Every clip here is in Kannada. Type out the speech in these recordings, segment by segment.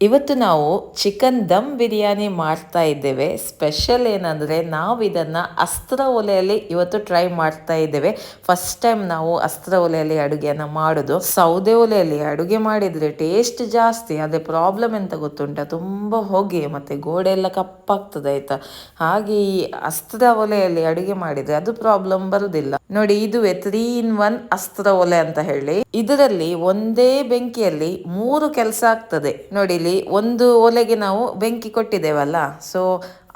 ಇವತ್ತು ನಾವು ಚಿಕನ್ ದಮ್ ಬಿರಿಯಾನಿ ಮಾಡ್ತಾ ಇದ್ದೇವೆ. ಸ್ಪೆಷಲ್ ಏನಂದರೆ ನಾವು ಇದನ್ನು ಅಸ್ತ್ರ ಒಲೆಯಲ್ಲಿ ಇವತ್ತು ಟ್ರೈ ಮಾಡ್ತಾ ಇದ್ದೇವೆ. ಫಸ್ಟ್ ಟೈಮ್ ನಾವು ಅಸ್ತ್ರ ಒಲೆಯಲ್ಲಿ ಅಡುಗೆಯನ್ನು ಮಾಡೋದು. ಸೌದೆ ಒಲೆಯಲ್ಲಿ ಅಡುಗೆ ಮಾಡಿದರೆ ಟೇಸ್ಟ್ ಜಾಸ್ತಿ, ಅದೇ ಪ್ರಾಬ್ಲಮ್ ಎಂತ ಗೊತ್ತುಂಟ? ತುಂಬ ಹೊಗೆ ಮತ್ತು ಗೋಡೆ ಎಲ್ಲ ಕಪ್ಪಾಗ್ತದೆ ಆಯಿತಾ? ಹಾಗೆ ಈ ಅಸ್ತ್ರ ಒಲೆಯಲ್ಲಿ ಅಡುಗೆ ಮಾಡಿದರೆ ಅದು ಪ್ರಾಬ್ಲಮ್ ಬರುವುದಿಲ್ಲ ನೋಡಿ, ಇದುವೆ ತ್ರೀ ಇನ್ ಒನ್ ಅಸ್ತ್ರ ಒಲೆ ಅಂತ ಹೇಳಿ. ಇದರಲ್ಲಿ ಒಂದೇ ಬೆಂಕಿಯಲ್ಲಿ ಮೂರು ಕೆಲಸ ಆಗ್ತದೆ. ನೋಡಿ, ಇಲ್ಲಿ ಒಂದು ಒಲೆಗೆ ನಾವು ಬೆಂಕಿ ಕೊಟ್ಟಿದ್ದೇವಲ್ಲ ಸೊ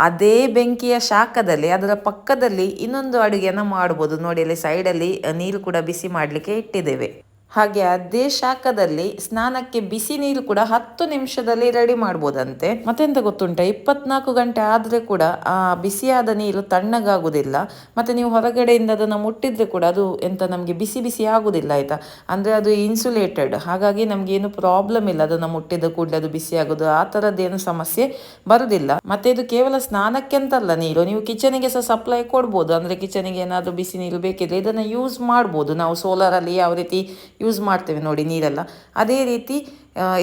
ಅದೇ ಬೆಂಕಿಯ ಶಾಖದಲ್ಲಿ, ಅದರ ಪಕ್ಕದಲ್ಲಿ ಇನ್ನೊಂದು ಅಡುಗೆಯನ್ನು ಮಾಡ್ಬೋದು. ನೋಡಿ ಅಲ್ಲಿ ಸೈಡಲ್ಲಿ ನೀರು ಕೂಡ ಬಿಸಿ ಮಾಡಲಿಕ್ಕೆ ಇಟ್ಟಿದ್ದೇವೆ. ಹಾಗೆ ಅದೇ ಶಾಖದಲ್ಲಿ ಸ್ನಾನಕ್ಕೆ ಬಿಸಿ ನೀರು ಕೂಡ ಹತ್ತು ನಿಮಿಷದಲ್ಲಿ ರೆಡಿ ಮಾಡ್ಬೋದಂತೆ. ಮತ್ತೆಂತ ಗೊತ್ತುಂಟ? ಇಪ್ಪತ್ನಾಲ್ಕು ಗಂಟೆ ಆದರೆ ಕೂಡ ಆ ಬಿಸಿಯಾದ ನೀರು ತಣ್ಣಗಾಗುವುದಿಲ್ಲ ಮತ್ತೆ ನೀವು ಹೊರಗಡೆಯಿಂದ ಅದನ್ನು ಮುಟ್ಟಿದ್ರೆ ಕೂಡ ಅದು ಎಂತ ನಮಗೆ ಬಿಸಿ ಬಿಸಿ ಆಗುದಿಲ್ಲ ಆಯಿತಾ? ಅಂದ್ರೆ ಅದು ಇನ್ಸುಲೇಟೆಡ್ ಹಾಗಾಗಿ ನಮಗೆ ಏನು ಪ್ರಾಬ್ಲಮ್ ಇಲ್ಲ ಅದನ್ನು ಮುಟ್ಟಿದ ಕೂಡಲೇ ಅದು ಬಿಸಿ ಆಗೋದು. ಆ ಥರದ್ದೇನು ಸಮಸ್ಯೆ ಬರುದಿಲ್ಲ. ಮತ್ತೆ ಇದು ಕೇವಲ ಸ್ನಾನಕ್ಕೆ ಅಂತಲ್ಲ ನೀರು. ನೀವು ಕಿಚನಿಗೆ ಸಹ ಸಪ್ಲೈ ಕೊಡ್ಬೋದು. ಅಂದ್ರೆ ಕಿಚನಿಗೆ ಏನಾದರೂ ಬಿಸಿ ನೀರು ಬೇಕಿದ್ರೆ ಇದನ್ನು ಯೂಸ್ ಮಾಡ್ಬೋದು. ನಾವು ಸೋಲಾರಲ್ಲಿ ಯಾವ ರೀತಿ ಯೂಸ್ ಮಾಡ್ತೇವೆ ನೋಡಿ ನೀರೆಲ್ಲ. ಅದೇ ರೀತಿ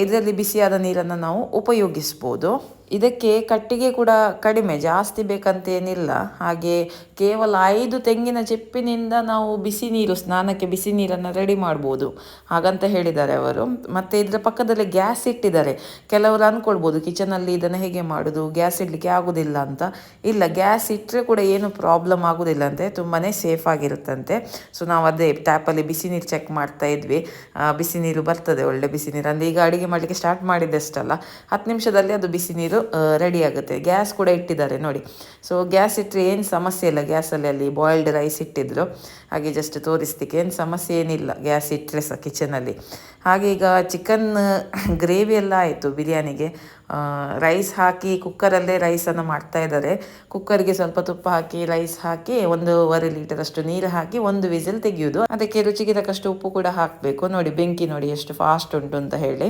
ಇದರಲ್ಲಿ ಬಿಸಿಯಾದ ನೀರನ್ನು ನಾವು ಉಪಯೋಗಿಸ್ಬೋದು. ಇದಕ್ಕೆ ಕಟ್ಟಿಗೆ ಕೂಡ ಕಡಿಮೆ, ಜಾಸ್ತಿ ಬೇಕಂತೇನಿಲ್ಲ. ಹಾಗೆ ಕೇವಲ ಐದು ತೆಂಗಿನ ಚಿಪ್ಪಿನಿಂದ ನಾವು ಬಿಸಿ ನೀರು, ಸ್ನಾನಕ್ಕೆ ಬಿಸಿ ನೀರನ್ನು ರೆಡಿ ಮಾಡ್ಬೋದು. ಹಾಗಂತ ಹೇಳಿದ್ದಾರೆ ಅವರು. ಮತ್ತು ಇದರ ಪಕ್ಕದಲ್ಲಿ ಗ್ಯಾಸ್ ಇಟ್ಟಿದ್ದಾರೆ. ಕೆಲವರು ಅಂದ್ಕೊಳ್ಬೋದು ಕಿಚನಲ್ಲಿ ಇದನ್ನು ಹೇಗೆ ಮಾಡೋದು? ಗ್ಯಾಸ್ ಇಡಲಿಕ್ಕೆ ಆಗೋದಿಲ್ಲ ಅಂತ. ಇಲ್ಲ, ಗ್ಯಾಸ್ ಇಟ್ಟರೆ ಕೂಡ ಏನು ಪ್ರಾಬ್ಲಮ್ ಆಗೋದಿಲ್ಲ ಅಂತೆ. ತುಂಬಾ ಸೇಫ್ ಆಗಿರುತ್ತಂತೆ. ಸೊ ನಾವು ಅದೇ ಟ್ಯಾಪಲ್ಲಿ ಬಿಸಿ ನೀರು ಚೆಕ್ ಮಾಡ್ತಾ ಇದ್ವಿ. ಬಿಸಿ ನೀರು ಬರ್ತದೆ, ಒಳ್ಳೆ ಬಿಸಿ ನೀರು. ಅಂದರೆ ಈಗ ಅಡುಗೆ ಮಾಡಲಿಕ್ಕೆ ಸ್ಟಾರ್ಟ್ ಮಾಡಿದ್ದಷ್ಟಲ್ಲ. ಹತ್ತು ನಿಮಿಷದಲ್ಲಿ ಅದು ಬಿಸಿ ನೀರು ರೆಡಿ ಆಗುತ್ತೆ. ಗ್ಯಾಸ್ ಕೂಡ ಇಟ್ಟಿದ್ದಾರೆ ನೋಡಿ. ಸೊ ಗ್ಯಾಸ್ ಇಟ್ಟರೆ ಏನು ಸಮಸ್ಯೆ ಇಲ್ಲ. ಗ್ಯಾಸಲ್ಲಿ ಅಲ್ಲಿ ಬಾಯ್ಲ್ಡ್ ರೈಸ್ ಇಟ್ಟಿದ್ರು. ಹಾಗೆ ಜಸ್ಟ್ ತೋರಿಸ್ಲಿಕ್ಕೆ ಏನು ಸಮಸ್ಯೆ ಏನಿಲ್ಲ. ಗ್ಯಾಸ್ ಇಟ್ಟರೆ ಸಹ ಕಿಚನಲ್ಲಿ ಹಾಗೆ ಈಗ ಚಿಕನ್ ಗ್ರೇವಿ ಎಲ್ಲ ಆಯಿತು ಬಿರಿಯಾನಿಗೆ. ರೈಸ್ ಹಾಕಿ ಕುಕ್ಕರಲ್ಲೇ ರೈಸನ್ನು ಮಾಡ್ತಾ ಇದ್ದಾರೆ ಕುಕ್ಕರ್ಗೆ ಸ್ವಲ್ಪ ತುಪ್ಪ ಹಾಕಿ ರೈಸ್ ಹಾಕಿ ಒಂದೂವರೆ ಲೀಟರ್ ಅಷ್ಟು ನೀರು ಹಾಕಿ ಒಂದು ವಿಸಿಲ್ ತೆಗೆಯೋದು. ಅದಕ್ಕೆ ರುಚಿಗೆ ತಕ್ಕಷ್ಟು ಉಪ್ಪು ಕೂಡ ಹಾಕಬೇಕು. ನೋಡಿ, ಬೆಂಕಿ ನೋಡಿ ಎಷ್ಟು ಫಾಸ್ಟ್ ಉಂಟು ಅಂತ ಹೇಳಿ.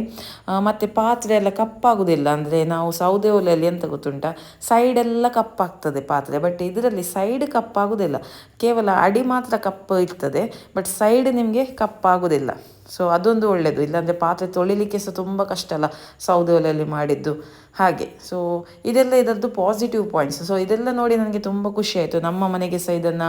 ಮತ್ತು ಪಾತ್ರೆ ಎಲ್ಲ ಕಪ್ಪಾಗುವುದಿಲ್ಲ ಅಂದರೆ ನಾವು ಸೌದೆ ಒಲೆಯಲ್ಲಿ ಎಂತ ಗೊತ್ತುಂಟ? ಸೈಡ್ ಎಲ್ಲ ಕಪ್ಪಾಗ್ತದೆ ಪಾತ್ರೆ. ಬಟ್ ಇದರಲ್ಲಿ ಸೈಡ್ ಕಪ್ಪಾಗುದಿಲ್ಲ ಕೇವಲ ಅಡಿ ಮಾತ್ರ ಕಪ್ಪು ಇರ್ತದೆ. ಬಟ್ ಸೈಡ್ ನಿಮಗೆ ಕಪ್ಪಾಗುದಿಲ್ಲ ಸೊ ಅದೊಂದು ಒಳ್ಳೆಯದು ಇಲ್ಲಾಂದರೆ ಪಾತ್ರೆ ತೊಳಿಲಿಕ್ಕೆ ಸಹ ತುಂಬ ಕಷ್ಟ ಅಲ್ಲ, ಸೌದೆ ಒಲೆಯಲ್ಲಿ ಮಾಡಿದ್ದು ಹಾಗೆ. ಸೊ ಇದೆಲ್ಲ ಇದರದ್ದು ಪಾಸಿಟಿವ್ ಪಾಯಿಂಟ್ಸ್ ಸೊ ಇದೆಲ್ಲ ನೋಡಿ ನನಗೆ ತುಂಬ ಖುಷಿ ಆಯಿತು. ನಮ್ಮ ಮನೆಗೆ ಸಹ ಇದನ್ನು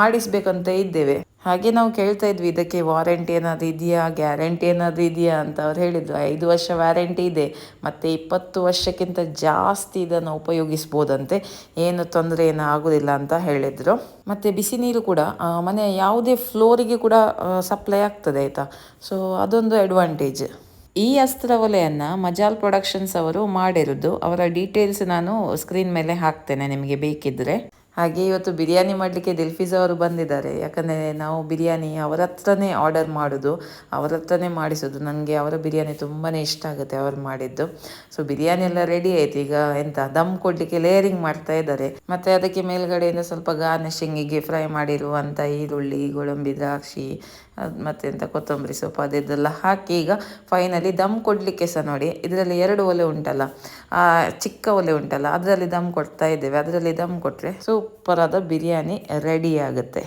ಮಾಡಿಸಬೇಕಂತ ಇದ್ದೇವೆ. ಹಾಗೆ ನಾವು ಕೇಳ್ತಾ ಇದ್ವಿ, ಇದಕ್ಕೆ ವಾರಂಟಿ ಏನಾದರೂ ಇದೆಯಾ ಗ್ಯಾರಂಟಿ ಏನಾದರೂ ಇದೆಯಾ ಅಂತ ಅವ್ರು ಹೇಳಿದರು. ಐದು ವರ್ಷ ವ್ಯಾರಂಟಿ ಇದೆ, ಮತ್ತು ಇಪ್ಪತ್ತು ವರ್ಷಕ್ಕಿಂತ ಜಾಸ್ತಿ ಇದನ್ನು ಉಪಯೋಗಿಸ್ಬೋದಂತೆ. ಏನು ತೊಂದರೆ ಏನು ಆಗೋದಿಲ್ಲ ಅಂತ ಹೇಳಿದರು. ಮತ್ತು ಬಿಸಿ ನೀರು ಕೂಡ ಮನೆ ಯಾವುದೇ ಫ್ಲೋರಿಗೆ ಕೂಡ ಸಪ್ಲೈ ಆಗ್ತದೆ ಆಯಿತಾ? ಸೊ ಅದೊಂದು ಅಡ್ವಾಂಟೇಜ್ ಈ ಅಸ್ತ್ರ ಒಲೆಯನ್ನು ಮಜಾಲ್ ಪ್ರೊಡಕ್ಷನ್ಸ್ ಅವರು ಮಾಡಿರೋದು. ಅವರ ಡೀಟೇಲ್ಸ್ ನಾನು ಸ್ಕ್ರೀನ್ ಮೇಲೆ ಹಾಕ್ತೇನೆ ನಿಮಗೆ ಬೇಕಿದ್ದರೆ ಹಾಗೆ ಇವತ್ತು ಬಿರಿಯಾನಿ ಮಾಡಲಿಕ್ಕೆ ದಿಲ್ಫೀಸ್ ಅವರು ಬಂದಿದ್ದಾರೆ. ಯಾಕಂದರೆ ನಾವು ಬಿರಿಯಾನಿ ಅವರ ಹತ್ರನೇ ಆರ್ಡರ್ ಮಾಡೋದು, ಅವರ ಹತ್ರನೇ ಮಾಡಿಸೋದು. ನನಗೆ ಅವರ ಬಿರಿಯಾನಿ ತುಂಬಾ ಇಷ್ಟ ಆಗುತ್ತೆ ಅವರು ಮಾಡಿದ್ದು. ಸೊ ಬಿರಿಯಾನಿ ಎಲ್ಲ ರೆಡಿ ಆಯ್ತು. ಈಗ ಎಂತ, ದಮ್ ಕೊಡಲಿಕ್ಕೆ ಲೇಯರಿಂಗ್ ಮಾಡ್ತಾ ಇದ್ದಾರೆ. ಮತ್ತು ಅದಕ್ಕೆ ಮೇಲ್ಗಡೆಯಿಂದ ಸ್ವಲ್ಪ ಗಾರ್ನಿಶಿಂಗಿಗೆ ಫ್ರೈ ಮಾಡಿರುವಂಥ ಈರುಳ್ಳಿ, ಗೋಡಂಬಿ, ದ್ರಾಕ್ಷಿ ಮತ್ತು ಎಂಥ ಕೊತ್ತಂಬರಿ ಸೊಪ್ಪು ಅದೆಲ್ಲ ಹಾಕಿ ಈಗ ಫೈನಲಿ ದಮ್ ಕೊಡಲಿಕ್ಕೆ ಸಹ ನೋಡಿ, ಇದರಲ್ಲಿ ಎರಡು ಒಲೆ ಉಂಟಲ್ಲ ಚಿಕ್ಕ ಒಲೆ ಉಂಟಲ್ಲ, ಅದರಲ್ಲಿ ದಮ್ ಕೊಡ್ತಾ ಇದ್ದೇವೆ. ಅದರಲ್ಲಿ ದಮ್ ಕೊಟ್ಟರೆ ಸೂಪರಾದ ಬಿರಿಯಾನಿ ರೆಡಿ ಆಗುತ್ತೆ.